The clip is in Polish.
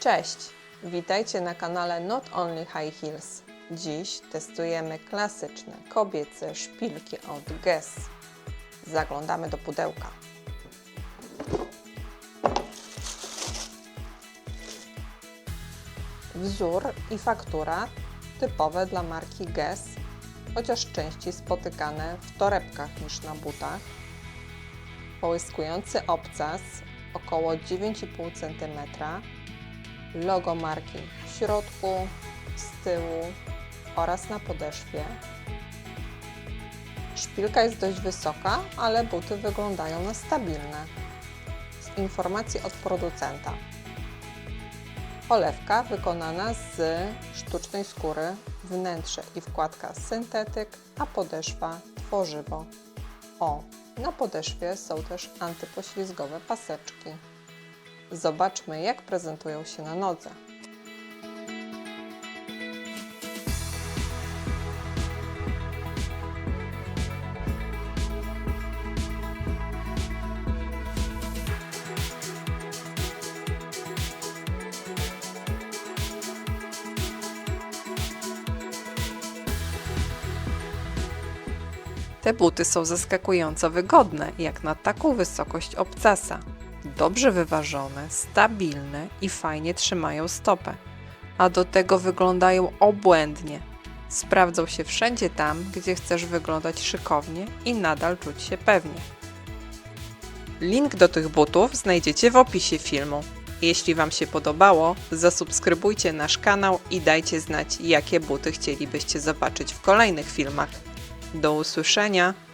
Cześć! Witajcie na kanale Not Only High Heels. Dziś testujemy klasyczne kobiece szpilki od Guess. Zaglądamy do pudełka. Wzór i faktura typowe dla marki Guess, chociaż częściej spotykane w torebkach niż na butach. Połyskujący obcas około 9,5 cm, logo marki w środku, z tyłu oraz na podeszwie. Szpilka jest dość wysoka, ale buty wyglądają na stabilne. Z informacji od producenta. Polewka wykonana z sztucznej skóry, wnętrze i wkładka syntetyk, a podeszwa tworzywo. O, na podeszwie są też antypoślizgowe paseczki. Zobaczmy, jak prezentują się na nodze. Te buty są zaskakująco wygodne, jak na taką wysokość obcasa. Dobrze wyważone, stabilne i fajnie trzymają stopę. A do tego wyglądają obłędnie. Sprawdzą się wszędzie tam, gdzie chcesz wyglądać szykownie i nadal czuć się pewnie. Link do tych butów znajdziecie w opisie filmu. Jeśli Wam się podobało, zasubskrybujcie nasz kanał i dajcie znać, jakie buty chcielibyście zobaczyć w kolejnych filmach. Do usłyszenia!